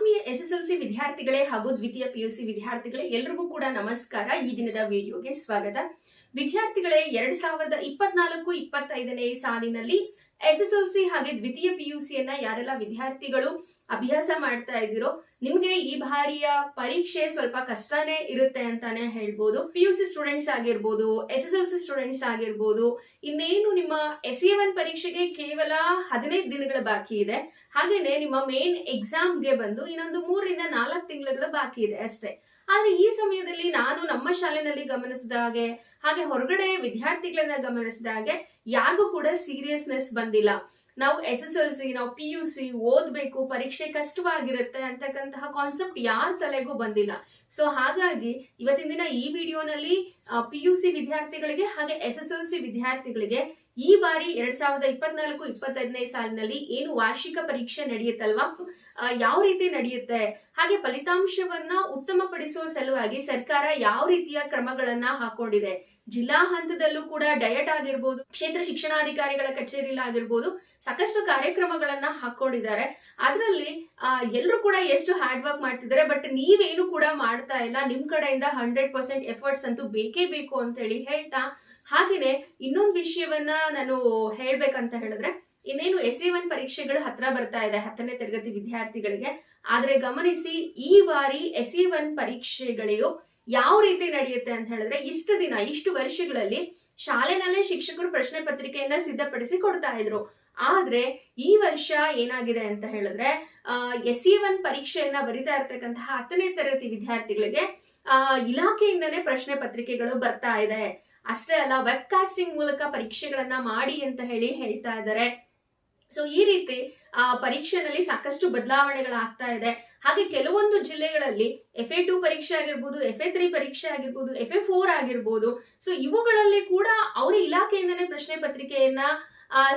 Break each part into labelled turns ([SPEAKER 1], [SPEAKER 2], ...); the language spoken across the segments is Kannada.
[SPEAKER 1] ಆತ್ಮೀಯ ಎಸ್ ಎಸ್ ಎಲ್ ಸಿ ವಿದ್ಯಾರ್ಥಿಗಳೇ ಹಾಗೂ ದ್ವಿತೀಯ ಪಿ ಯು ಸಿ ವಿದ್ಯಾರ್ಥಿಗಳೇ, ಎಲ್ರಿಗೂ ಕೂಡ ನಮಸ್ಕಾರ. ಈ ದಿನದ ವಿಡಿಯೋಗೆ ಸ್ವಾಗತ. ವಿದ್ಯಾರ್ಥಿಗಳೇ, ಎರಡ್ ಸಾವಿರದ ಇಪ್ಪತ್ನಾಲ್ಕು ಇಪ್ಪತ್ತೈದನೇ ಸಾಲಿನಲ್ಲಿ ಎಸ್ ಎಸ್ ಎಲ್ ಸಿ ಹಾಗೆ ದ್ವಿತೀಯ ಪಿ ಯು ಸಿಯನ್ನ ಯಾರೆಲ್ಲ ವಿದ್ಯಾರ್ಥಿಗಳು ಅಭ್ಯಾಸ ಮಾಡ್ತಾ ಇದ್ದೀರೋ, ನಿಮ್ಗೆ ಈ ಬಾರಿಯ ಪರೀಕ್ಷೆ ಸ್ವಲ್ಪ ಕಷ್ಟನೇ ಇರುತ್ತೆ ಅಂತಾನೆ ಹೇಳ್ಬೋದು. ಪಿ ಯು ಸಿ ಸ್ಟೂಡೆಂಟ್ಸ್ ಆಗಿರ್ಬೋದು S S L C students ಆಗಿರ್ಬೋದು, ಇನ್ನೇನು ನಿಮ್ಮ ಎಸ್ ಎನ್ ಪರೀಕ್ಷೆಗೆ ಕೇವಲ ಹದಿನೈದು ದಿನಗಳ ಬಾಕಿ ಇದೆ. ಹಾಗೇನೆ ನಿಮ್ಮ ಮೇನ್ ಎಕ್ಸಾಮ್ಗೆ ಬಂದು ಇನ್ನೊಂದು ಮೂರರಿಂದ ನಾಲ್ಕು ತಿಂಗಳುಗಳ ಬಾಕಿ ಇದೆ ಅಷ್ಟೇ. ಆದ್ರೆ ಈ ಸಮಯದಲ್ಲಿ ನಾನು ನಮ್ಮ ಶಾಲೆನಲ್ಲಿ ಗಮನಿಸಿದ ಹಾಗೆ ಹಾಗೆ ಹೊರಗಡೆ ವಿದ್ಯಾರ್ಥಿಗಳನ್ನ ಗಮನಿಸಿದ ಹಾಗೆ, ಯಾರಿಗೂ ಕೂಡ ಸೀರಿಯಸ್ನೆಸ್ ಬಂದಿಲ್ಲ. ನಾವು ಎಸ್ ಎಸ್ ಎಲ್ ಸಿ ನಾವು ಪಿ ಯು ಸಿ ಓದ್ಬೇಕು, ಪರೀಕ್ಷೆ ಕಷ್ಟವಾಗಿರುತ್ತೆ ಅಂತಕ್ಕಂತಹ ಕಾನ್ಸೆಪ್ಟ್ ಯಾರ ತಲೆಗೂ ಬಂದಿಲ್ಲ. ಸೊ ಹಾಗಾಗಿ ಇವತ್ತಿನ ದಿನ ಈ ವಿಡಿಯೋನಲ್ಲಿ ಪಿ ಯು ಸಿ ವಿದ್ಯಾರ್ಥಿಗಳಿಗೆ ಹಾಗೆ ಎಸ್ ಎಸ್ ಎಲ್ ಸಿ ವಿದ್ಯಾರ್ಥಿಗಳಿಗೆ ಈ ಬಾರಿ ಎರಡ್ ಸಾವಿರದ ಇಪ್ಪತ್ನಾಲ್ಕು, ಇಪ್ಪತ್ತೈದನೇ ಸಾಲಿನಲ್ಲಿ ಏನು ವಾರ್ಷಿಕ ಪರೀಕ್ಷೆ ನಡೆಯುತ್ತಲ್ವಾ? ಯಾವ ರೀತಿ ನಡೆಯುತ್ತೆ? ಹಾಗೆ ಫಲಿತಾಂಶವನ್ನ ಉತ್ತಮಪಡಿಸುವ ಸಲುವಾಗಿ ಸರ್ಕಾರ ಯಾವ ರೀತಿಯ ಕ್ರಮಗಳನ್ನ ಹಾಕೊಂಡಿದೆ? ಜಿಲ್ಲಾ ಹಂತದಲ್ಲೂ ಕೂಡ ಡಯಟ್ ಆಗಿರ್ಬೋದು, ಕ್ಷೇತ್ರ ಶಿಕ್ಷಣಾಧಿಕಾರಿಗಳ ಕಚೇರಿಲಿ ಆಗಿರ್ಬೋದು ಸಾಕಷ್ಟು ಕಾರ್ಯಕ್ರಮಗಳನ್ನ ಹಾಕೊಂಡಿದ್ದಾರೆ ಅದರಲ್ಲಿ ಎಲ್ಲರೂ ಕೂಡ ಎಷ್ಟು ಹಾರ್ಡ್ ವರ್ಕ್ ಮಾಡ್ತಿದ್ದಾರೆ ಬಟ್ ನೀವೇನು ಕೂಡ ಮಾಡ್ತಾ ಇಲ್ಲ. ನಿಮ್ ಕಡೆಯಿಂದ ಹಂಡ್ರೆಡ್ ಪರ್ಸೆಂಟ್ ಎಫರ್ಟ್ಸ್ ಅಂತೂ ಬೇಕೇ ಬೇಕು ಅಂತ ಹೇಳಿ ಹೇಳ್ತಾ ಹಾಗೆಯೇ ಇನ್ನೊಂದು ವಿಷಯವನ್ನ ನಾನು ಹೇಳ್ಬೇಕಂತ ಹೇಳಿದ್ರೆ, ಇನ್ನೇನು ಎಸ್ ಎ ಒನ್ ಪರೀಕ್ಷೆಗಳು ಹತ್ರ ಬರ್ತಾ ಇದೆ ಹತ್ತನೇ ತರಗತಿ ವಿದ್ಯಾರ್ಥಿಗಳಿಗೆ. ಆದ್ರೆ ಗಮನಿಸಿ, ಈ ಬಾರಿ ಎಸ್ ಎ ಒನ್ ಪರೀಕ್ಷೆಗಳು ಯಾವ ರೀತಿ ನಡೆಯುತ್ತೆ ಅಂತ ಹೇಳಿದ್ರೆ ಇಷ್ಟು ದಿನ, ಇಷ್ಟು ವರ್ಷಗಳಲ್ಲಿ ಶಾಲೆನಲ್ಲೇ ಶಿಕ್ಷಕರು ಪ್ರಶ್ನೆ ಪತ್ರಿಕೆಯನ್ನ ಸಿದ್ಧಪಡಿಸಿ ಕೊಡ್ತಾ ಇದ್ರು. ಆದ್ರೆ ಈ ವರ್ಷ ಏನಾಗಿದೆ ಅಂತ ಹೇಳಿದ್ರೆ ಎಸ್ ಸಿ ಒನ್ ಪರೀಕ್ಷೆಯನ್ನ ಬರಿತಾ ಇರ್ತಕ್ಕಂತಹ ಹತ್ತನೇ ತರಗತಿ ವಿದ್ಯಾರ್ಥಿಗಳಿಗೆ ಇಲಾಖೆಯಿಂದನೇ ಪ್ರಶ್ನೆ ಪತ್ರಿಕೆಗಳು ಬರ್ತಾ ಇದೆ. ಅಷ್ಟೇ ಅಲ್ಲ ವೆಬ್ ಕಾಸ್ಟಿಂಗ್ ಮೂಲಕ ಪರೀಕ್ಷೆಗಳನ್ನ ಮಾಡಿ ಅಂತ ಹೇಳಿ ಹೇಳ್ತಾ ಇದ್ದಾರೆ. ಸೊ ಈ ರೀತಿ, ಆ, ಪರೀಕ್ಷೆನಲ್ಲಿ ಸಾಕಷ್ಟು ಬದಲಾವಣೆಗಳಾಗ್ತಾ ಇದೆ. ಹಾಗೆ ಕೆಲವೊಂದು ಜಿಲ್ಲೆಗಳಲ್ಲಿ ಎಫ್ ಎ ಟು ಪರೀಕ್ಷೆ ಆಗಿರ್ಬೋದು ಎಫ್ ಎ ತ್ರೀ ಪರೀಕ್ಷೆ ಆಗಿರ್ಬೋದು ಎಫ್ ಎ ಫೋರ್ ಆಗಿರ್ಬೋದು ಸೊ ಇವುಗಳಲ್ಲಿ ಕೂಡ ಅವರ ಇಲಾಖೆಯಿಂದನೇ ಪ್ರಶ್ನೆ ಪತ್ರಿಕೆಯನ್ನ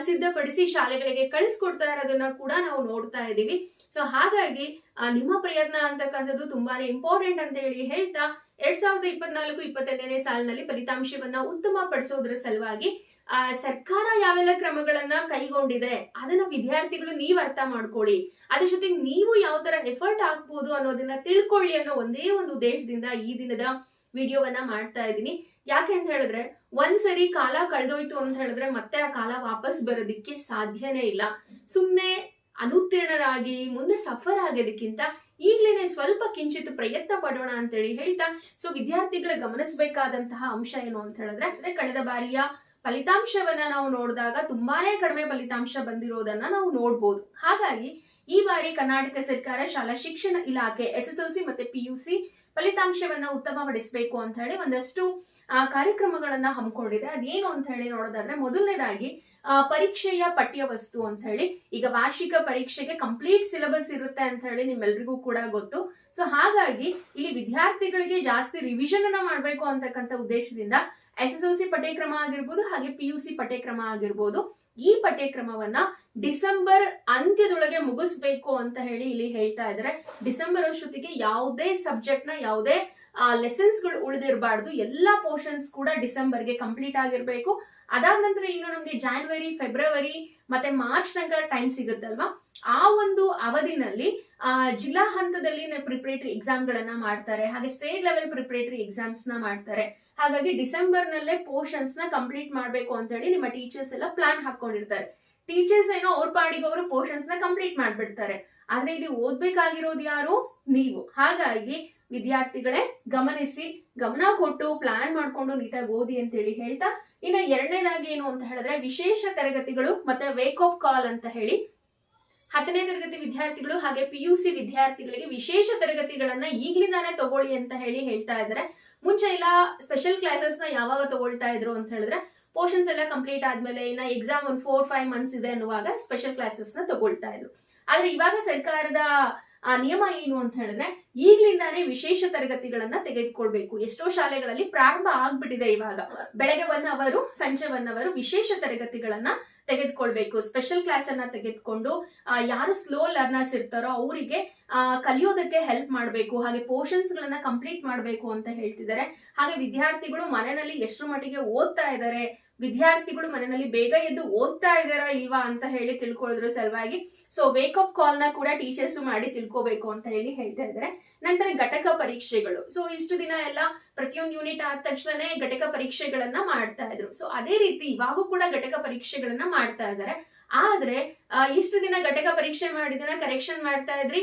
[SPEAKER 1] ಸಿದ್ಧಪಡಿಸಿ ಶಾಲೆಗಳಿಗೆ ಕಳಿಸ್ಕೊಡ್ತಾ ಇರೋದನ್ನ ಕೂಡ ನಾವು ನೋಡ್ತಾ ಇದ್ದೀವಿ. ಸೊ ಹಾಗಾಗಿ ನಿಮ್ಮ ಪ್ರಯತ್ನ ಅಂತಕ್ಕಂಥದ್ದು ತುಂಬಾನೇ ಇಂಪಾರ್ಟೆಂಟ್ ಅಂತ ಹೇಳಿ ಹೇಳ್ತಾ ಎರಡ್ ಸಾವಿರದ ಇಪ್ಪತ್ನಾಲ್ಕು ಇಪ್ಪತ್ತೈದನೇ ಸಾಲಿನಲ್ಲಿ ಫಲಿತಾಂಶವನ್ನ ಉತ್ತಮ ಪಡಿಸೋದ್ರ ಸಲುವಾಗಿ ಆ, ಸರ್ಕಾರ ಯಾವೆಲ್ಲ ಕ್ರಮಗಳನ್ನ ಕೈಗೊಂಡಿದೆ ಅದನ್ನ ವಿದ್ಯಾರ್ಥಿಗಳು ನೀವ್ ಅರ್ಥ ಮಾಡ್ಕೊಳ್ಳಿ. ಅದ್ರ ಜೊತೆಗೆ ನೀವು ಯಾವ ತರ ಎಫರ್ಟ್ ಹಾಕ್ಬೋದು ಅನ್ನೋದನ್ನ ತಿಳ್ಕೊಳ್ಳಿ ಅನ್ನೋ ಒಂದೇ ಒಂದು ಉದ್ದೇಶದಿಂದ ಈ ದಿನದ ವಿಡಿಯೋವನ್ನ ಮಾಡ್ತಾ ಇದ್ದೀನಿ. ಯಾಕೆ ಅಂತ ಹೇಳಿದ್ರೆ ಒಂದ್ಸರಿ ಕಾಲ ಕಳೆದೋಯ್ತು ಅಂತ ಹೇಳಿದ್ರೆ ಮತ್ತೆ ಆ ಕಾಲ ವಾಪಸ್ ಬರೋದಿಕ್ಕೆ ಸಾಧ್ಯನೇ ಇಲ್ಲ. ಸುಮ್ಮನೆ ಅನುತ್ತೀರ್ಣರಾಗಿ ಮುಂದೆ ಸಫರ್ ಆಗೋದಕ್ಕಿಂತ ಈಗ್ಲೇನೆ ಸ್ವಲ್ಪ ಕಿಂಚಿತ್ ಪ್ರಯತ್ನ ಪಡೋಣ ಅಂತೇಳಿ ಹೇಳ್ತಾ ಸೊ ವಿದ್ಯಾರ್ಥಿಗಳು ಗಮನಿಸಬೇಕಾದಂತಹ ಅಂಶ ಏನು ಅಂತ ಹೇಳಿದ್ರೆ, ಅಂದ್ರೆ ಕಳೆದ ಬಾರಿಯ ಫಲಿತಾಂಶವನ್ನ ನಾವು ನೋಡಿದಾಗ ತುಂಬಾನೇ ಕಡಿಮೆ ಫಲಿತಾಂಶ ಬಂದಿರೋದನ್ನ ನಾವು ನೋಡ್ಬೋದು. ಹಾಗಾಗಿ ಈ ಬಾರಿ ಕರ್ನಾಟಕ ಸರ್ಕಾರ ಶಾಲಾ ಶಿಕ್ಷಣ ಇಲಾಖೆ, ಎಸ್ ಎಸ್ ಎಲ್ ಸಿ ಮತ್ತೆ ಪಿ ಯು ಸಿ ಫಲಿತಾಂಶವನ್ನ ಉತ್ತಮಪಡಿಸಬೇಕು ಅಂತ ಹೇಳಿ ಒಂದಷ್ಟು ಕಾರ್ಯಕ್ರಮಗಳನ್ನ ಹಮ್ಮಿಕೊಂಡಿದೆ. ಅದೇನು ಅಂತ ಹೇಳಿ ನೋಡೋದಾದ್ರೆ ಮೊದಲನೇದಾಗಿ ಪರೀಕ್ಷೆಯ ಪಠ್ಯ ವಸ್ತು ಅಂತ ಹೇಳಿ ಈಗ ವಾರ್ಷಿಕ ಪರೀಕ್ಷೆಗೆ ಕಂಪ್ಲೀಟ್ ಸಿಲೆಬಸ್ ಇರುತ್ತೆ ಅಂತ ಹೇಳಿ ನಿಮ್ಮೆಲ್ರಿಗೂ ಕೂಡ ಗೊತ್ತು. ಸೊ ಹಾಗಾಗಿ ಇಲ್ಲಿ ವಿದ್ಯಾರ್ಥಿಗಳಿಗೆ ಜಾಸ್ತಿ ರಿವಿಷನ್ ಅನ್ನ ಮಾಡಬೇಕು ಅಂತಕ್ಕಂಥ ಉದ್ದೇಶದಿಂದ ಎಸ್ ಎಸ್ ಎಲ್ ಸಿ ಪಠ್ಯಕ್ರಮ ಆಗಿರ್ಬೋದು ಹಾಗೆ ಪಿ ಯು ಸಿ ಪಠ್ಯಕ್ರಮ ಆಗಿರ್ಬೋದು, ಈ ಪಠ್ಯಕ್ರಮವನ್ನ ಡಿಸೆಂಬರ್ ಅಂತ್ಯದೊಳಗೆ ಮುಗಿಸ್ಬೇಕು ಅಂತ ಹೇಳಿ ಇಲ್ಲಿ ಹೇಳ್ತಾ ಇದ್ದಾರೆ. ಡಿಸೆಂಬರ್ ಅಷ್ಟೊತ್ತಿಗೆ ಯಾವುದೇ ಸಬ್ಜೆಕ್ಟ್ನ ಯಾವುದೇ ಲೆಸನ್ಸ್ಗಳು ಉಳಿದಿರಬಾರ್ದು. ಎಲ್ಲಾ ಪೋರ್ಷನ್ಸ್ ಕೂಡ ಡಿಸೆಂಬರ್ಗೆ ಕಂಪ್ಲೀಟ್ ಆಗಿರ್ಬೇಕು. ಅದಾದ ನಂತರ ಇನ್ನು ನಮ್ಗೆ ಜಾನ್ವರಿ ಫೆಬ್ರವರಿ ಮತ್ತೆ ಮಾರ್ಚ್ ತನಕ ಟೈಮ್ ಸಿಗುತ್ತಲ್ವಾ? ಆ ಒಂದು ಅವಧಿನಲ್ಲಿ ಆ, ಜಿಲ್ಲಾ ಹಂತದಲ್ಲಿ ಪ್ರಿಪರೇಟರಿ ಎಕ್ಸಾಮ್ ಗಳನ್ನ ಮಾಡ್ತಾರೆ. ಹಾಗೆ ಸ್ಟೇಟ್ ಲೆವೆಲ್ ಪ್ರಿಪರೇಟರಿ ಎಕ್ಸಾಮ್ಸ್ನ ಮಾಡ್ತಾರೆ. ಹಾಗಾಗಿ ಡಿಸೆಂಬರ್ ನಲ್ಲೇ ಪೋರ್ಷನ್ಸ್ನ ಕಂಪ್ಲೀಟ್ ಮಾಡ್ಬೇಕು ಅಂತ ಹೇಳಿ ನಿಮ್ಮ ಟೀಚರ್ಸ್ ಎಲ್ಲ ಪ್ಲಾನ್ ಹಾಕೊಂಡಿರ್ತಾರೆ. ಟೀಚರ್ಸ್ ಏನೋ ಅವ್ರ ಪಾಡಿಗೆ ಅವರು ಪೋರ್ಷನ್ಸ್ನ ಕಂಪ್ಲೀಟ್ ಮಾಡ್ಬಿಡ್ತಾರೆ. ಆದ್ರೆ ಇಲ್ಲಿ ಓದ್ಬೇಕಾಗಿರೋದು ಯಾರು? ನೀವು. ಹಾಗಾಗಿ ವಿದ್ಯಾರ್ಥಿಗಳೇ ಗಮನಿಸಿ ಗಮನ ಕೊಟ್ಟು ಪ್ಲಾನ್ ಮಾಡ್ಕೊಂಡು ನೀಟಾಗಿ ಓದಿ ಅಂತ ಹೇಳಿ ಹೇಳ್ತಾ ಇನ್ನು ಎರಡನೇದಾಗಿ ಏನು ಅಂತ ಹೇಳಿದ್ರೆ ವಿಶೇಷ ತರಗತಿಗಳು ಮತ್ತೆ ವೇಕಪ್ ಕಾಲ್ ಅಂತ ಹೇಳಿ. ಹತ್ತನೇ ತರಗತಿ ವಿದ್ಯಾರ್ಥಿಗಳು ಹಾಗೆ ಪಿ ಯು ಸಿ ವಿದ್ಯಾರ್ಥಿಗಳಿಗೆ ವಿಶೇಷ ತರಗತಿಗಳನ್ನ ಈಗ್ಲಿಂದಾನೇ ತಗೊಳ್ಳಿ ಅಂತ ಹೇಳಿ ಹೇಳ್ತಾ ಇದ್ದಾರೆ. ಮುಂಚೆ ಎಲ್ಲ ಸ್ಪೆಷಲ್ ಕ್ಲಾಸಸ್ನ ಯಾವಾಗ ತಗೊಳ್ತಾ ಇದ್ರು ಅಂತ ಹೇಳಿದ್ರೆ ಪೋರ್ಷನ್ಸ್ ಎಲ್ಲ ಕಂಪ್ಲೀಟ್ ಆದ್ಮೇಲೆ ಇನ್ನ ಎಕ್ಸಾಮ್ ಒಂದು ಫೋರ್ ಫೈವ್ ಮಂತ್ಸ್ ಇದೆ ಅನ್ನುವಾಗ ಸ್ಪೆಷಲ್ ಕ್ಲಾಸಸ್ನ ತಗೊಳ್ತಾ ಇದ್ರು. ಆದ್ರೆ ಇವಾಗ ಸರ್ಕಾರದ ಆ ನಿಯಮ ಏನು ಅಂತ ಹೇಳಿದ್ರೆ ಈಗ್ಲಿಂದಾನೇ ವಿಶೇಷ ತರಗತಿಗಳನ್ನ ತೆಗೆದುಕೊಳ್ಬೇಕು. ಎಷ್ಟೋ ಶಾಲೆಗಳಲ್ಲಿ ಪ್ರಾರಂಭ ಆಗ್ಬಿಟ್ಟಿದೆ ಇವಾಗ. ಬೆಳಗ್ಗೆ ಒನ್ ಸಂಜೆ ಒನ್ ವಿಶೇಷ ತರಗತಿಗಳನ್ನ ತೆಗೆದುಕೊಳ್ಬೇಕು. ಸ್ಪೆಷಲ್ ಕ್ಲಾಸ್ ಅನ್ನ ತೆಗೆದುಕೊಂಡು ಯಾರು ಸ್ಲೋ ಲರ್ನರ್ಸ್ ಇರ್ತಾರೋ ಅವರಿಗೆ ಕಲಿಯೋದಕ್ಕೆ ಹೆಲ್ಪ್ ಮಾಡಬೇಕು. ಹಾಗೆ ಪೋರ್ಷನ್ಸ್ ಗಳನ್ನ ಕಂಪ್ಲೀಟ್ ಮಾಡಬೇಕು ಅಂತ ಹೇಳ್ತಿದ್ದಾರೆ. ಹಾಗೆ ವಿದ್ಯಾರ್ಥಿಗಳು ಮನೆಯಲ್ಲಿ ಎಷ್ಟರ ಮಟ್ಟಿಗೆ ಓದ್ತಾ ಇದ್ದಾರೆ ವಿದ್ಯಾರ್ಥಿಗಳು ಮನೆಯಲ್ಲಿ ಬೇಗ ಎದ್ದು ಓದ್ತಾ ಇದಾರಾ ಇಲ್ವಾ ಅಂತ ಹೇಳಿ ತಿಳ್ಕೊಳ್ಳೋದ್ರ ಸಲುವಾಗಿ ಸೊ ವೇಕಪ್ ಕಾಲ್ನ ಕೂಡ ಟೀಚರ್ಸ್ ಮಾಡಿ ತಿಳ್ಕೋಬೇಕು ಅಂತ ಹೇಳಿ ಹೇಳ್ತಾ ಇದ್ದಾರೆ. ನಂತರ ಘಟಕ ಪರೀಕ್ಷೆಗಳು. ಸೊ ಇಷ್ಟು ದಿನ ಎಲ್ಲ ಪ್ರತಿಯೊಂದು ಯೂನಿಟ್ ಆದ ತಕ್ಷಣನೇ ಘಟಕ ಪರೀಕ್ಷೆಗಳನ್ನ ಮಾಡ್ತಾ ಇದ್ರು. ಸೊ ಅದೇ ರೀತಿ ಇವಾಗೂ ಕೂಡ ಘಟಕ ಪರೀಕ್ಷೆಗಳನ್ನ ಮಾಡ್ತಾ ಇದ್ದಾರೆ. ಆದ್ರೆ ಇಷ್ಟು ದಿನ ಘಟಕ ಪರೀಕ್ಷೆ ಮಾಡಿದನ ಕರೆಕ್ಷನ್ ಮಾಡ್ತಾ ಇದ್ರಿ.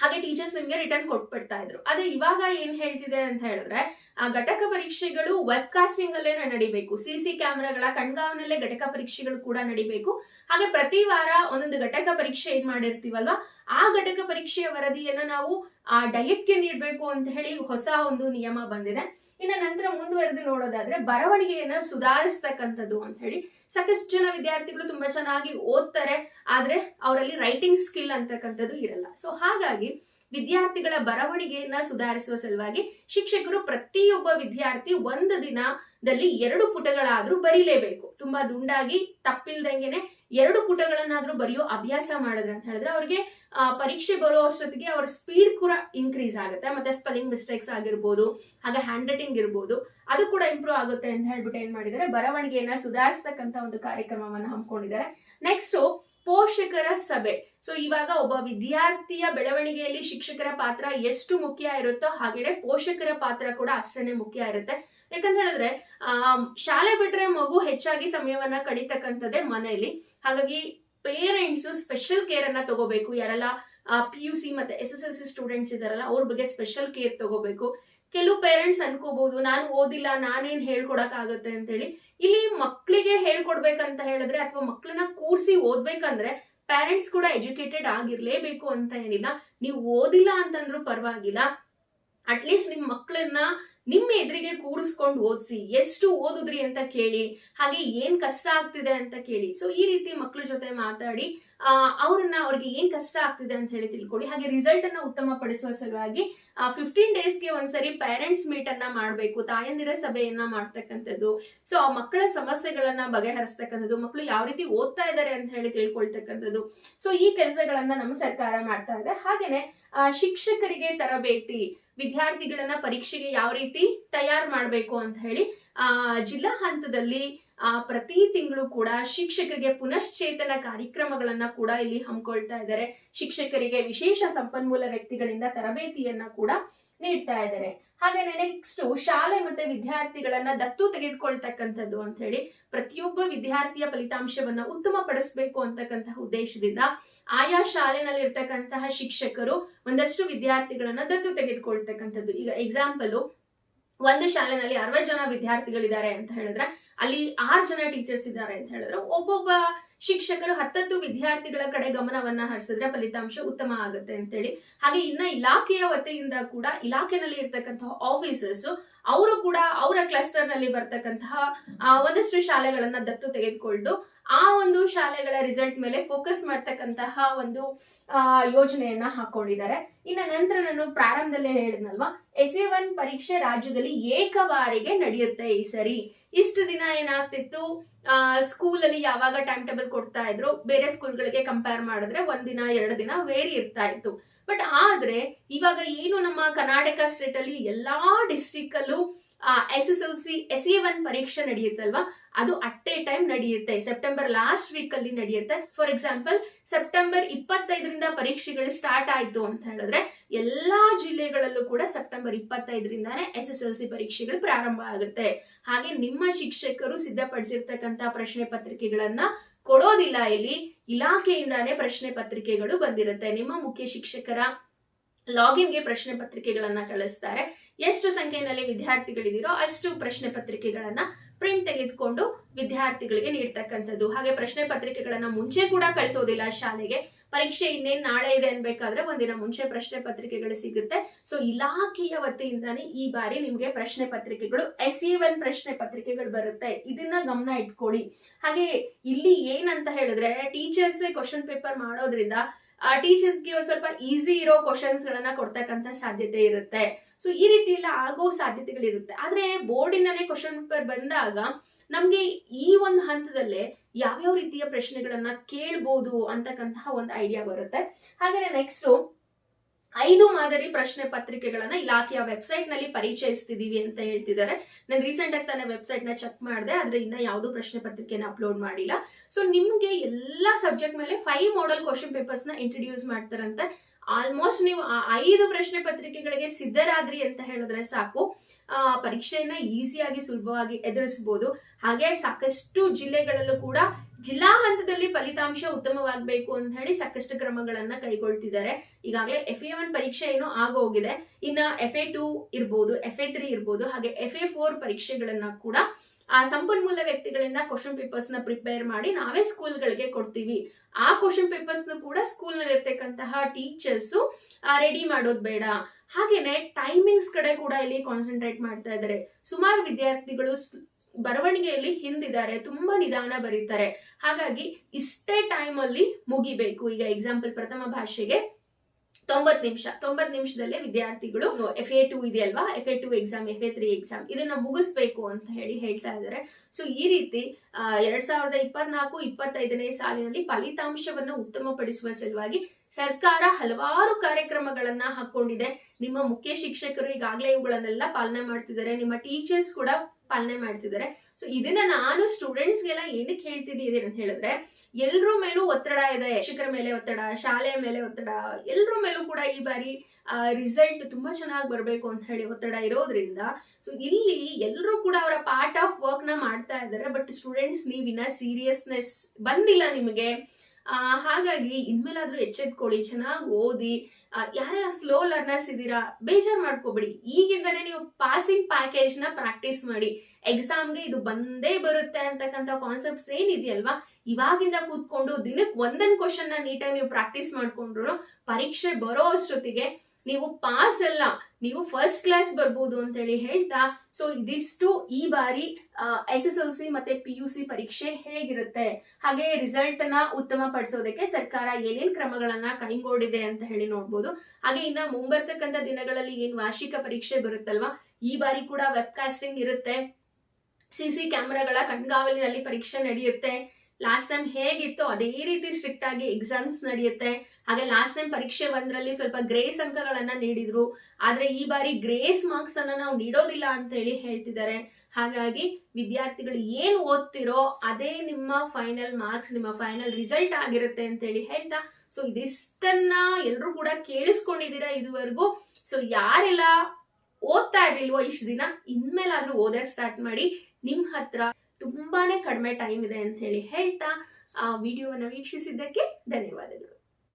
[SPEAKER 1] ಹಾಗೆ ಟೀಚರ್ಸ್ ನಿಮ್ಗೆ ರಿಟರ್ನ್ ಕೊಟ್ಬಿಡ್ತಾ ಇದ್ರು. ಆದ್ರೆ ಇವಾಗ ಏನ್ ಹೇಳ್ತಿದೆ ಅಂತ ಹೇಳಿದ್ರೆ, ಆ ಘಟಕ ಪರೀಕ್ಷೆಗಳು ವೆಬ್ ಕಾಸ್ಟಿಂಗ್ ಅಲ್ಲೇ ನಡಿಬೇಕು. ಸಿ ಸಿ ಕ್ಯಾಮೆರಾಗಳ ಕಣ್ಗಾವನಲ್ಲೇ ಘಟಕ ಪರೀಕ್ಷೆಗಳು ಕೂಡ ನಡಿಬೇಕು. ಹಾಗೆ ಪ್ರತಿ ವಾರ ಒಂದೊಂದು ಘಟಕ ಪರೀಕ್ಷೆ ಏನ್ ಮಾಡಿರ್ತೀವಲ್ವಾ, ಆ ಘಟಕ ಪರೀಕ್ಷೆಯ ವರದಿಯನ್ನ ನಾವು, ಆ ಡಯಟ್ಗೆ ನೀಡಬೇಕು ಅಂತ ಹೇಳಿ ಹೊಸ ಒಂದು ನಿಯಮ ಬಂದಿದೆ. ಇನ್ನ ನಂತರ ಮುಂದುವರೆದು ನೋಡೋದಾದ್ರೆ ಬರವಣಿಗೆಯನ್ನ ಸುಧಾರಿಸ್ತಕ್ಕಂಥದ್ದು ಅಂತ ಹೇಳಿ ಸಾಕಷ್ಟು ಜನ ವಿದ್ಯಾರ್ಥಿಗಳು ತುಂಬಾ ಚೆನ್ನಾಗಿ ಓದ್ತಾರೆ, ಆದ್ರೆ ಅವರಲ್ಲಿ ರೈಟಿಂಗ್ ಸ್ಕಿಲ್ ಅಂತಕ್ಕಂಥದ್ದು ಇರಲ್ಲ. ಸೊ ಹಾಗಾಗಿ ವಿದ್ಯಾರ್ಥಿಗಳ ಬರವಣಿಗೆಯನ್ನ ಸುಧಾರಿಸುವ ಸಲುವಾಗಿ ಶಿಕ್ಷಕರು ಪ್ರತಿಯೊಬ್ಬ ವಿದ್ಯಾರ್ಥಿ ಒಂದು ದಿನದಲ್ಲಿ ಎರಡು ಪುಟಗಳಾದ್ರೂ ಬರೀಲೇಬೇಕು. ತುಂಬಾ ದುಂಡಾಗಿ, ತಪ್ಪಿಲ್ದಂಗೆನೆ ಎರಡು ಪುಟಗಳನ್ನಾದ್ರೂ ಬರೆಯೋ ಅಭ್ಯಾಸ ಮಾಡಿದ್ರೆ ಅಂತ ಹೇಳಿದ್ರೆ ಅವ್ರಿಗೆ ಪರೀಕ್ಷೆ ಬರೋ ಅಷ್ಟೊತ್ತಿಗೆ ಅವ್ರ ಸ್ಪೀಡ್ ಕೂಡ ಇನ್ಕ್ರೀಸ್ ಆಗುತ್ತೆ. ಮತ್ತೆ ಸ್ಪೆಲ್ಲಿಂಗ್ ಮಿಸ್ಟೇಕ್ಸ್ ಆಗಿರ್ಬೋದು, ಹಾಗೆ ಹ್ಯಾಂಡ್ ರೈಟಿಂಗ್ ಇರ್ಬೋದು, ಅದು ಕೂಡ ಇಂಪ್ರೂವ್ ಆಗುತ್ತೆ ಅಂತ ಹೇಳ್ಬಿಟ್ಟು ಏನ್ ಮಾಡಿದ್ದಾರೆ? ಬರವಣಿಗೆಯನ್ನ ಸುಧಾರಿಸ್ತಕ್ಕಂಥ ಒಂದು ಕಾರ್ಯಕ್ರಮವನ್ನು ಹಮ್ಮಿಕೊಂಡಿದ್ದಾರೆ. ನೆಕ್ಸ್ಟ್ ಪೋಷಕರ ಸಭೆ. ಸೊ ಇವಾಗ ಒಬ್ಬ ವಿದ್ಯಾರ್ಥಿಯ ಬೆಳವಣಿಗೆಯಲ್ಲಿ ಶಿಕ್ಷಕರ ಪಾತ್ರ ಎಷ್ಟು ಮುಖ್ಯ ಇರುತ್ತೋ ಹಾಗೇನೆ ಪೋಷಕರ ಪಾತ್ರ ಕೂಡ ಅಷ್ಟೇ ಮುಖ್ಯ ಇರುತ್ತೆ. ಯಾಕಂತ ಹೇಳಿದ್ರೆ ಆ ಶಾಲೆ ಬಿಟ್ರೆ ಮಗು ಹೆಚ್ಚಾಗಿ ಸಮಯವನ್ನ ಕಳೀತಕ್ಕಂಥದ್ದೇ ಮನೆಯಲ್ಲಿ. ಹಾಗಾಗಿ ಪೇರೆಂಟ್ಸ್ ಸ್ಪೆಷಲ್ ಕೇರ್ ಅನ್ನ ತಗೋಬೇಕು. ಯಾರೆಲ್ಲ ಪಿ ಯು ಸಿ ಮತ್ತೆ S S L C students ಇದಾರಲ್ಲ ಅವ್ರ ಬಗ್ಗೆ ಸ್ಪೆಷಲ್ ಕೇರ್ ತಗೋಬೇಕು. ಕೆಲವು ಪೇರೆಂಟ್ಸ್ ಅನ್ಕೋಬಹುದು ನಾನು ಓದಿಲ್ಲ, ನಾನೇನ್ ಹೇಳ್ಕೊಡಕ್ ಅಂತ ಹೇಳಿ ಇಲ್ಲಿ ಮಕ್ಕಳಿಗೆ ಹೇಳ್ಕೊಡ್ಬೇಕಂತ ಹೇಳಿದ್ರೆ, ಅಥವಾ ಮಕ್ಕಳನ್ನ ಕೂರಿಸಿ ಓದ್ಬೇಕಂದ್ರೆ ಪೇರೆಂಟ್ಸ್ ಕೂಡ ಎಜುಕೇಟೆಡ್ ಆಗಿರ್ಲೇಬೇಕು ಅಂತ ಏನಿಲ್ಲ. ನೀವು ಓದಿಲ್ಲ ಅಂತಂದ್ರೂ ಪರವಾಗಿಲ್ಲ. ಅಟ್ಲೀಸ್ಟ್ ನಿಮ್ ಮಕ್ಕಳನ್ನ ನಿಮ್ಮ ಎದುರಿಗೆ ಕೂರಿಸ್ಕೊಂಡು ಓದಿಸಿ, ಎಷ್ಟು ಓದಿದ್ರಿ ಅಂತ ಕೇಳಿ, ಹಾಗೆ ಏನ್ ಕಷ್ಟ ಆಗ್ತಿದೆ ಅಂತ ಕೇಳಿ. ಸೊ ಈ ರೀತಿ ಮಕ್ಕಳ ಜೊತೆ ಮಾತಾಡಿ ಅವ್ರನ್ನ ಅವ್ರಿಗೆ ಏನ್ ಕಷ್ಟ ಆಗ್ತಿದೆ ಅಂತ ಹೇಳಿ ತಿಳ್ಕೊಳ್ಳಿ. ಹಾಗೆ ರಿಸಲ್ಟ್ ಅನ್ನ ಉತ್ತಮ ಪಡಿಸುವ ಸಲುವಾಗಿ ಫಿಫ್ಟೀನ್ ಡೇಸ್ಗೆ ಒಂದ್ಸರಿ ಪೇರೆಂಟ್ಸ್ ಮೀಟ್ ಅನ್ನ ಮಾಡಬೇಕು, ತಾಯಂದಿರ ಸಭೆಯನ್ನ ಮಾಡ್ತಕ್ಕಂಥದ್ದು. ಸೊ ಆ ಮಕ್ಕಳ ಸಮಸ್ಯೆಗಳನ್ನ ಬಗೆಹರಿಸ್ತಕ್ಕಂಥದ್ದು ಮಕ್ಕಳು ಯಾವ ರೀತಿ ಓದ್ತಾ ಇದ್ದಾರೆ ಅಂತ ಹೇಳಿ ತಿಳ್ಕೊಳ್ತಕ್ಕಂಥದ್ದು. ಸೊ ಈ ಕೆಲಸಗಳನ್ನ ನಮ್ಮ ಸರ್ಕಾರ ಮಾಡ್ತಾ ಇದೆ. ಹಾಗೇನೆ ಶಿಕ್ಷಕರಿಗೆ ತರಬೇತಿ ವಿದ್ಯಾರ್ಥಿಗಳನ್ನ ಪರೀಕ್ಷೆಗೆ ಯಾವ ರೀತಿ ತಯಾರು ಮಾಡಬೇಕು ಅಂತ ಹೇಳಿ, ಆ, ಜಿಲ್ಲಾ ಹಂತದಲ್ಲಿ, ಆ, ಪ್ರತಿ ತಿಂಗಳು ಕೂಡ ಶಿಕ್ಷಕರಿಗೆ ಪುನಶ್ಚೇತನ ಕಾರ್ಯಕ್ರಮಗಳನ್ನ ಕೂಡ ಇಲ್ಲಿ ಹಮ್ಮಿಕೊಳ್ತಾ ಇದ್ದಾರೆ. ಶಿಕ್ಷಕರಿಗೆ ವಿಶೇಷ ಸಂಪನ್ಮೂಲ ವ್ಯಕ್ತಿಗಳಿಂದ ತರಬೇತಿಯನ್ನ ಕೂಡ ನೀಡ್ತಾ ಇದ್ದಾರೆ. ಹಾಗೆ ನೆಕ್ಸ್ಟ್ ಶಾಲೆ ಮತ್ತೆ ವಿದ್ಯಾರ್ಥಿಗಳನ್ನ ದತ್ತು ತೆಗೆದುಕೊಳ್ತಕ್ಕಂಥದ್ದು ಅಂತ ಹೇಳಿ ಪ್ರತಿಯೊಬ್ಬ ವಿದ್ಯಾರ್ಥಿಯ ಫಲಿತಾಂಶವನ್ನ ಉತ್ತಮ ಪಡಿಸಬೇಕು ಅಂತಕ್ಕಂತಹ ಉದ್ದೇಶದಿಂದ ಆಯಾ ಶಾಲೆನಲ್ಲಿ ಇರ್ತಕ್ಕಂತಹ ಶಿಕ್ಷಕರು ಒಂದಷ್ಟು ವಿದ್ಯಾರ್ಥಿಗಳನ್ನ ದತ್ತು ತೆಗೆದುಕೊಳ್ತಕ್ಕಂಥದ್ದು. ಈಗ ಎಕ್ಸಾಂಪಲ್ ಒಂದು ಶಾಲೆನಲ್ಲಿ ಅರವತ್ತು ಜನ ವಿದ್ಯಾರ್ಥಿಗಳಿದ್ದಾರೆ ಅಂತ ಹೇಳಿದ್ರೆ, ಅಲ್ಲಿ ಆರು ಜನ ಟೀಚರ್ಸ್ ಇದ್ದಾರೆ ಅಂತ ಹೇಳಿದ್ರೆ, ಒಬ್ಬೊಬ್ಬ ಶಿಕ್ಷಕರು ಹತ್ತತ್ತು ವಿದ್ಯಾರ್ಥಿಗಳ ಕಡೆ ಗಮನವನ್ನ ಹರಿಸಿದ್ರೆ ಫಲಿತಾಂಶ ಉತ್ತಮ ಆಗುತ್ತೆ ಅಂತೇಳಿ. ಹಾಗೆ ಇನ್ನ ಇಲಾಖೆಯ ವತಿಯಿಂದ ಕೂಡ, ಇಲಾಖೆನಲ್ಲಿ ಇರ್ತಕ್ಕಂತಹ ಆಫೀಸರ್ಸ್ ಅವರು ಕೂಡ ಅವರ ಕ್ಲಸ್ಟರ್ನಲ್ಲಿ ಬರ್ತಕ್ಕಂತಹ ಒಂದಷ್ಟು ಶಾಲೆಗಳನ್ನ ದತ್ತು ತೆಗೆದುಕೊಂಡು ಆ ಒಂದು ಶಾಲೆಗಳ ರಿಸಲ್ಟ್ ಮೇಲೆ ಫೋಕಸ್ ಮಾಡ್ತಕ್ಕಂತಹ ಒಂದು ಯೋಜನೆಯನ್ನ ಹಾಕೊಂಡಿದ್ದಾರೆ. ಇನ್ನ ನಂತರ ನಾನು ಪ್ರಾರಂಭದಲ್ಲೇ ಹೇಳಿದ್ನಲ್ವಾ ಎಸ್ ಎ ಒನ್ ಪರೀಕ್ಷೆ ರಾಜ್ಯದಲ್ಲಿ ಏಕವಾರಿಗೆ ನಡೆಯುತ್ತೆ ಈ ಸರಿ. ಇಷ್ಟು ದಿನ ಏನಾಗ್ತಿತ್ತು? ಆ ಸ್ಕೂಲಲ್ಲಿ ಯಾವಾಗ ಟೈಮ್ ಟೇಬಲ್ ಕೊಡ್ತಾ ಇದ್ರು? ಬೇರೆ ಸ್ಕೂಲ್ಗಳಿಗೆ ಕಂಪೇರ್ ಮಾಡಿದ್ರೆ ಒಂದಿನ ಎರಡು ದಿನ ವೇರಿ ಇರ್ತಾ ಇತ್ತು. ಬಟ್ ಆದ್ರೆ, ಇವಾಗ ಏನು ನಮ್ಮ ಕರ್ನಾಟಕ ಸ್ಟೇಟ್ ಅಲ್ಲಿ ಎಲ್ಲಾ ಡಿಸ್ಟಿಕ್ ಅಲ್ಲೂ S S L C S A one ಪರೀಕ್ಷೆ ನಡೆಯುತ್ತಲ್ವಾ? ಅದು ಅಟ್ ಎ ಟೈಮ್ ನಡೆಯುತ್ತೆ. ಸೆಪ್ಟೆಂಬರ್ ಲಾಸ್ಟ್ ವೀಕ್ ಅಲ್ಲಿ ನಡೆಯುತ್ತೆ. ಫಾರ್ ಎಕ್ಸಾಂಪಲ್ ಸೆಪ್ಟೆಂಬರ್ ಇಪ್ಪತ್ತೈದರಿಂದ ಪರೀಕ್ಷೆಗಳು ಸ್ಟಾರ್ಟ್ ಆಯ್ತು ಅಂತ ಹೇಳಿದ್ರೆ, ಎಲ್ಲಾ ಜಿಲ್ಲೆಗಳಲ್ಲೂ ಕೂಡ ಸೆಪ್ಟೆಂಬರ್ ಇಪ್ಪತ್ತೈದರಿಂದಾನೇ ಎಸ್ ಎಸ್ ಎಲ್ ಸಿ ಪರೀಕ್ಷೆಗಳು ಪ್ರಾರಂಭ ಆಗುತ್ತೆ. ಹಾಗೆ ನಿಮ್ಮ ಶಿಕ್ಷಕರು ಸಿದ್ಧಪಡಿಸಿರ್ತಕ್ಕಂತಹ ಪ್ರಶ್ನೆ ಪತ್ರಿಕೆಗಳನ್ನ ಕೊಡೋದಿಲ್ಲ ಇಲ್ಲಿ, ಇಲಾಖೆಯಿಂದಾನೇ ಪ್ರಶ್ನೆ ಪತ್ರಿಕೆಗಳು ಬಂದಿರುತ್ತೆ. ನಿಮ್ಮ ಮುಖ್ಯ ಶಿಕ್ಷಕರ ಲಾಗಿನ್ಗೆ ಪ್ರಶ್ನೆ ಪತ್ರಿಕೆಗಳನ್ನ ಕಳಿಸ್ತಾರೆ. ಎಷ್ಟು ಸಂಖ್ಯೆಯಲ್ಲಿ ವಿದ್ಯಾರ್ಥಿಗಳಿದ್ದೀರೋ ಅಷ್ಟು ಪ್ರಶ್ನೆ ಪತ್ರಿಕೆಗಳನ್ನ ಪ್ರಿಂಟ್ ತೆಗೆದುಕೊಂಡು ವಿದ್ಯಾರ್ಥಿಗಳಿಗೆ ನೀಡ್ತಕ್ಕಂಥದ್ದು. ಹಾಗೆ ಪ್ರಶ್ನೆ ಪತ್ರಿಕೆಗಳನ್ನ ಮುಂಚೆ ಕೂಡ ಕಳಿಸೋದಿಲ್ಲ ಶಾಲೆಗೆ. ಪರೀಕ್ಷೆ ಇನ್ನೇನ್ ನಾಳೆ ಇದೆ ಅನ್ಬೇಕಾದ್ರೆ ಒಂದಿನ ಮುಂಚೆ ಪ್ರಶ್ನೆ ಪತ್ರಿಕೆಗಳು ಸಿಗುತ್ತೆ. ಸೊ ಇಲಾಖೆಯ ವತಿಯಿಂದಾನೇ ಈ ಬಾರಿ ನಿಮ್ಗೆ ಪ್ರಶ್ನೆ ಪತ್ರಿಕೆಗಳು ಎಸ್ ಇ ಒನ್ ಪ್ರಶ್ನೆ ಪತ್ರಿಕೆಗಳು ಬರುತ್ತೆ. ಇದನ್ನ ಗಮನ ಇಟ್ಕೊಳ್ಳಿ. ಹಾಗೆ ಇಲ್ಲಿ ಏನಂತ ಹೇಳಿದ್ರೆ ಟೀಚರ್ಸ್ ಕ್ವಶನ್ ಪೇಪರ್ ಮಾಡೋದ್ರಿಂದ ಟೀಚರ್ಸ್ಗೆ ಒಂದು ಸ್ವಲ್ಪ ಈಸಿ ಇರೋ ಕ್ವಶನ್ಸ್ ಗಳನ್ನ ಕೊಡ್ತಕ್ಕಂತ ಸಾಧ್ಯತೆ ಇರುತ್ತೆ. ಸೊ ಈ ರೀತಿ ಎಲ್ಲ ಆಗೋ ಸಾಧ್ಯತೆಗಳಿರುತ್ತೆ. ಆದ್ರೆ ಬೋರ್ಡಿನಲ್ಲೇ ಕ್ವಶನ್ ಪೇಪರ್ ಬಂದಾಗ ನಮ್ಗೆ ಈ ಒಂದು ಹಂತದಲ್ಲೇ ಯಾವ್ಯಾವ ರೀತಿಯ ಪ್ರಶ್ನೆಗಳನ್ನ ಕೇಳ್ಬೋದು ಅಂತಕ್ಕಂತಹ ಒಂದು ಐಡಿಯಾ ಬರುತ್ತೆ. ಹಾಗೆ ನೆಕ್ಸ್ಟ್ ಐದು ಮಾದರಿ ಪ್ರಶ್ನೆ ಪತ್ರಿಕೆಗಳನ್ನ ಇಲಾಖೆಯ ವೆಬ್ಸೈಟ್ನಲ್ಲಿ ಪರಿಚಯಿಸ್ತಿದೀವಿ ಅಂತ ಹೇಳ್ತಿದ್ದಾರೆ ನಾನು ರೀಸೆಂಟ್ ಆಗಿ ತಾನೇ ವೆಬ್ಸೈಟ್ನ ಚೆಕ್ ಮಾಡಿದೆ, ಆದ್ರೆ ಇನ್ನ ಯಾವ್ದು ಪ್ರಶ್ನೆ ಪತ್ರಿಕೆನ ಅಪ್ಲೋಡ್ ಮಾಡಿಲ್ಲ. ಸೊ ನಿಮ್ಗೆ ಎಲ್ಲಾ ಸಬ್ಜೆಕ್ಟ್ ಮೇಲೆ ಫೈವ್ ಮಾಡೆಲ್ ಕ್ವಶನ್ ಪೇಪರ್ಸ್ನ ಇಂಟ್ರೊಡ್ಯೂಸ್ ಮಾಡ್ತಾರಂತೆ. ಆಲ್ಮೋಸ್ಟ್ ನೀವು ಆ ಐದು ಪ್ರಶ್ನೆ ಪತ್ರಿಕೆಗಳಿಗೆ ಸಿದ್ಧರಾದ್ರಿ ಅಂತ ಹೇಳಿದ್ರೆ ಸಾಕು. ಪರೀಕ್ಷೆಯನ್ನ ಈಸಿಯಾಗಿ ಸುಲಭವಾಗಿ ಎದುರಿಸಬಹುದು ಹಾಗೆ ಸಾಕಷ್ಟು ಜಿಲ್ಲೆಗಳಲ್ಲೂ ಕೂಡ ಜಿಲ್ಲಾ ಹಂತದಲ್ಲಿ ಫಲಿತಾಂಶ ಉತ್ತಮವಾಗಬೇಕು ಅಂತ ಹೇಳಿ ಸಾಕಷ್ಟು ಕ್ರಮಗಳನ್ನ ಕೈಗೊಳ್ತಿದ್ದಾರೆ. ಈಗಾಗಲೇ ಎಫ್ ಎ ಒನ್ ಪರೀಕ್ಷೆ ಏನೋ ಆಗೋಗಿದೆ. ಇನ್ನ ಎಫ್ ಎ ಟೂ ಇರ್ಬೋದು ಎಫ್ ಎ ತ್ರೀ ಇರ್ಬೋದು, ಹಾಗೆ ಎಫ್ ಎ ಫೋರ್ ಪರೀಕ್ಷೆಗಳನ್ನ ಕೂಡ, ಆ, ಸಂಪನ್ಮೂಲ ವ್ಯಕ್ತಿಗಳಿಂದ ಕ್ವಶನ್ ಪೇಪರ್ಸ್ನ ಪ್ರಿಪೇರ್ ಮಾಡಿ ನಾವೇ ಸ್ಕೂಲ್ಗಳಿಗೆ ಕೊಡ್ತೀವಿ. ಆ ಕ್ವಶನ್ ಪೇಪರ್ಸ್ ಕೂಡ ಸ್ಕೂಲ್ನಲ್ಲಿ ಇರ್ತಕ್ಕಂತಹ ಟೀಚರ್ಸ್ ರೆಡಿ ಮಾಡೋದು ಬೇಡ. ಹಾಗೇನೆ ಟೈಮಿಂಗ್ಸ್ ಕಡೆ ಕೂಡ ಇಲ್ಲಿ ಕಾನ್ಸಂಟ್ರೇಟ್ ಮಾಡ್ತಾ ಇದ್ದಾರೆ. ಸುಮಾರು ವಿದ್ಯಾರ್ಥಿಗಳು ಬರವಣಿಗೆಯಲ್ಲಿ ಹಿಂದಿದ್ದಾರೆ, ತುಂಬಾ ನಿಧಾನ ಬರೀತಾರೆ. ಹಾಗಾಗಿ ಇಷ್ಟೇ ಟೈಮ್ ಅಲ್ಲಿ ಮುಗಿಬೇಕು. ಈಗ ಎಕ್ಸಾಂಪಲ್ ಪ್ರಥಮ ಭಾಷೆಗೆ ತೊಂಬತ್ ನಿಮಿಷ ತೊಂಬತ್ ನಿಮಿಷದಲ್ಲೇ ವಿದ್ಯಾರ್ಥಿಗಳು ಎಫ್ ಎ ಟು ಇದೆಯಲ್ವಾ? F A two exam F A three exam ಇದನ್ನ ಮುಗಿಸ್ಬೇಕು ಅಂತ ಹೇಳಿ ಹೇಳ್ತಾ ಇದ್ದಾರೆ. ಸೊ ಈ ರೀತಿ ಎರಡ್ ಸಾವಿರದ ಇಪ್ಪತ್ನಾಲ್ಕು, ಇಪ್ಪತ್ತೈದನೇ ಸಾಲಿನಲ್ಲಿ ಫಲಿತಾಂಶವನ್ನು ಉತ್ತಮಪಡಿಸುವ ಸಲುವಾಗಿ ಸರ್ಕಾರ ಹಲವಾರು ಕಾರ್ಯಕ್ರಮಗಳನ್ನ ಹಾಕೊಂಡಿದೆ ನಿಮ್ಮ ಮುಖ್ಯ ಶಿಕ್ಷಕರು ಈಗಾಗಲೇ ಇವುಗಳನ್ನೆಲ್ಲ ಪಾಲನೆ ಮಾಡ್ತಿದ್ದಾರೆ, ನಿಮ್ಮ ಟೀಚರ್ಸ್ ಕೂಡ ಪಾಲನೆ ಮಾಡ್ತಿದ್ದಾರೆ. ಸೊ ಇದನ್ನ ನಾನು ಸ್ಟೂಡೆಂಟ್ಸ್ಗೆಲ್ಲ ಏನಕ್ಕೆ ಹೇಳ್ತಿದ್ದೀನಿ ಅಂತ ಹೇಳಿದ್ರೆ, ಎಲ್ರ ಮೇಲೂ ಒತ್ತಡ ಇದೆ, ಶಿಕ್ಷಕರ ಮೇಲೆ ಒತ್ತಡ ಶಾಲೆಯ ಮೇಲೆ ಒತ್ತಡ, ಎಲ್ರ ಮೇಲೂ ಕೂಡ ಈ ಬಾರಿ ರಿಸಲ್ಟ್ ತುಂಬಾ ಚೆನ್ನಾಗಿ ಬರಬೇಕು ಅಂತ ಹೇಳಿ ಒತ್ತಡ ಇರೋದ್ರಿಂದ ಸೊ ಇಲ್ಲಿ ಎಲ್ಲರೂ ಕೂಡ ಅವರ ಪಾರ್ಟ್ ಆಫ್ ವರ್ಕ್ನ ಮಾಡ್ತಾ ಇದ್ದಾರೆ ಬಟ್ ಸ್ಟೂಡೆಂಟ್ಸ್ ನೀವಿನ ಸೀರಿಯಸ್ನೆಸ್ ಬಂದಿಲ್ಲ ನಿಮಗೆ. ಹಾಗಾಗಿ ಇನ್ಮೇಲಾದ್ರೂ ಎಚ್ಚೆತ್ಕೊಳ್ಳಿ, ಚೆನ್ನಾಗಿ ಓದಿ ಯಾರ್ಯಾರ ಸ್ಲೋ ಲರ್ನರ್ಸ್ ಇದ್ದೀರಾ ಬೇಜಾರ್ ಮಾಡ್ಕೋಬೇಡಿ. ಈಗಿಂದಲೇ ನೀವು ಪಾಸಿಂಗ್ ಪ್ಯಾಕೇಜ್ನ ಪ್ರಾಕ್ಟೀಸ್ ಮಾಡಿ. ಎಕ್ಸಾಮ್ಗೆ ಇದು ಬಂದೇ ಬರುತ್ತೆ ಅಂತಕ್ಕಂಥ ಕಾನ್ಸೆಪ್ಟ್ಸ್ ಏನಿದೆಯಲ್ವಾ? ಇವಾಗಿಂದ ಕೂತ್ಕೊಂಡು ದಿನಕ್ಕೆ ಒಂದೊಂದು ಕ್ವಶನ್ನ ನೀಟಾಗಿ ನೀವು ಪ್ರಾಕ್ಟೀಸ್ ಮಾಡ್ಕೊಂಡ್ರು ಪರೀಕ್ಷೆ ಬರೋ ಅಷ್ಟೊತ್ತಿಗೆ ನೀವು ಪಾಸ್ ಅಲ್ಲ, ನೀವು ಫಸ್ಟ್ ಕ್ಲಾಸ್ ಬರ್ಬೋದು ಅಂತೇಳಿ ಹೇಳ್ತಾ ಸೊ ಇದಿಷ್ಟು ಈ ಬಾರಿ ಎಸ್ ಎಸ್ ಎಲ್ ಸಿ ಮತ್ತೆ ಪಿ ಯು ಸಿ ಪರೀಕ್ಷೆ ಹೇಗಿರುತ್ತೆ? ಹಾಗೆ ರಿಸಲ್ಟ್ನ ಉತ್ತಮ ಪಡಿಸೋದಕ್ಕೆ ಸರ್ಕಾರ ಏನೇನ್ ಕ್ರಮಗಳನ್ನ ಕೈಗೊಂಡಿದೆ ಅಂತ ಹೇಳಿ ನೋಡ್ಬೋದು. ಹಾಗೆ ಇನ್ನ ಮುಂಬರ್ತಕ್ಕಂಥ ದಿನಗಳಲ್ಲಿ ಏನ್ ವಾರ್ಷಿಕ ಪರೀಕ್ಷೆ ಬರುತ್ತಲ್ವಾ, ಈ ಬಾರಿ ಕೂಡ ವೆಬ್ ಕಾಸ್ಟಿಂಗ್ ಇರುತ್ತೆ ಸಿ ಸಿ ಕ್ಯಾಮೆರಾಗಳ ಕಣ್ಗಾವಲಿನಲ್ಲಿ ಪರೀಕ್ಷೆ ನಡೆಯುತ್ತೆ. ಲಾಸ್ಟ್ ಟೈಮ್ ಹೇಗಿತ್ತು ಅದೇ ರೀತಿ ಸ್ಟ್ರಿಕ್ಟ್ ಆಗಿ ಎಕ್ಸಾಮ್ಸ್ ನಡೆಯುತ್ತೆ. ಹಾಗೆ ಲಾಸ್ಟ್ ಟೈಮ್ ಪರೀಕ್ಷೆ ಒಂದರಲ್ಲಿ ಸ್ವಲ್ಪ ಗ್ರೇಸ್ ಅಂಕಗಳನ್ನ ನೀಡಿದ್ರು. ಆದ್ರೆ ಈ ಬಾರಿ ಗ್ರೇಸ್ ಮಾರ್ಕ್ಸ್ ಅನ್ನ ನಾವು ನೀಡೋದಿಲ್ಲ ಅಂತ ಹೇಳಿ ಹೇಳ್ತಿದ್ದಾರೆ. ಹಾಗಾಗಿ ವಿದ್ಯಾರ್ಥಿಗಳು ಏನು ಓದ್ತಿರೋ ಅದೇ ನಿಮ್ಮ ಫೈನಲ್ ಮಾರ್ಕ್ಸ್ ನಿಮ್ಮ ಫೈನಲ್ ರಿಸಲ್ಟ್ ಆಗಿರುತ್ತೆ ಅಂತ ಹೇಳಿ ಹೇಳ್ತಾ. ಸೊ ಇದಿಷ್ಟನ್ನ ಎಲ್ಲರೂ ಕೂಡ ಕೇಳಿಸ್ಕೊಂಡಿದ್ದೀರಾ ಇದುವರೆಗೂ? ಸೊ ಯಾರೆಲ್ಲ ಓದ್ತಾ ಇರ್ಲಿಲ್ವೋ ಇಷ್ಟು ದಿನ, ಇನ್ಮೇಲಾದ್ರೂ ಓದಕ್ ಸ್ಟಾರ್ಟ್ ಮಾಡಿ ನಿಮ್ ಹತ್ರ ತುಂಬಾನೇ ಕಡಿಮೆ ಟೈಮ್ ಇದೆ ಅಂತ ಹೇಳಿ ಹೇಳ್ತಾ ಆ ವಿಡಿಯೋವನ್ನು ವೀಕ್ಷಿಸಿದ್ದಕ್ಕೆ ಧನ್ಯವಾದಗಳು.